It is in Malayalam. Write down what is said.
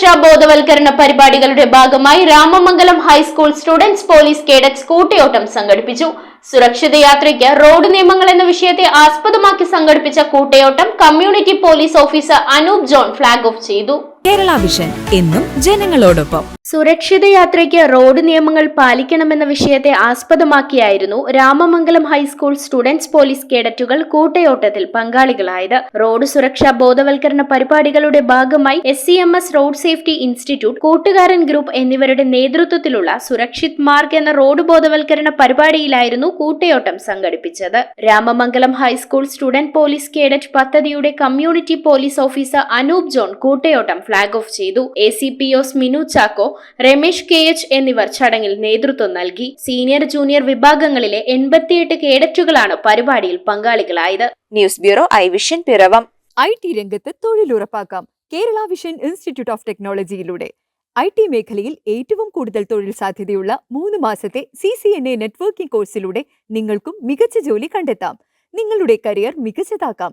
ബോധവൽക്കരണ പരിപാടികളുടെ ഭാഗമായി Ramamangalam high school students police cadets കൂട്ടയോട്ടം സംഘടിപ്പിച്ചു. സുരക്ഷിത യാത്രയ്ക്ക് റോഡ് നിയമങ്ങൾ എന്ന വിഷയത്തെ ആസ്പദമാക്കി സംഘടിപ്പിച്ച കൂട്ടയോട്ടം community police officer Anoop John flag off ചെയ്തു. കേരള വിഷൻ എന്നും ജനങ്ങളോടൊപ്പം. സുരക്ഷിത യാത്രയ്ക്ക് റോഡ് നിയമങ്ങൾ പാലിക്കണമെന്ന വിഷയത്തെ ആസ്പദമാക്കിയായിരുന്നു Ramamangalam high school students police കേഡറ്റുകൾ കൂട്ടയോട്ടത്തിൽ പങ്കാളികളായത്. റോഡ് സുരക്ഷാ ബോധവൽക്കരണ പരിപാടികളുടെ ഭാഗമായി S C M S road safety institute കൂട്ടുകാരൻ ഗ്രൂപ്പ് എന്നിവരുടെ നേതൃത്വത്തിലുള്ള സുരക്ഷിത് മാർഗ് എന്ന റോഡ് ബോധവൽക്കരണ പരിപാടിയിലായിരുന്നു കൂട്ടയോട്ടം സംഘടിപ്പിച്ചത്. Ramamangalam high school student police cadet പദ്ധതിയുടെ community police officer Anoop John കൂട്ടയോട്ടം flag off ചെയ്തു. എ സി പി ഒസ് മിനു ചാക്കോ രമേശ് കെ എച്ച് എന്നിവർ ചടങ്ങിൽ നേതൃത്വം നൽകി. സീനിയർ ജൂനിയർ വിഭാഗങ്ങളിലെ എൺപത്തിയെട്ട് കേഡറ്റുകളാണ് പരിപാടിയിൽ പങ്കാളികളായത്. News bureau I vision Piravom. I T രംഗത്ത് തൊഴിലുറപ്പാക്കാം കേരള വിഷൻ ഇൻസ്റ്റിറ്റ്യൂട്ട് ഓഫ് ടെക്നോളജിയിലൂടെ. ഐ ടി മേഖലയിൽ ഏറ്റവും കൂടുതൽ തൊഴിൽ സാധ്യതയുള്ള മൂന്ന് മാസത്തെ C C N A networking കോഴ്സിലൂടെ നിങ്ങൾക്കും മികച്ച ജോലി കണ്ടെത്താം. നിങ്ങളുടെ കരിയർ മികച്ചതാക്കാം.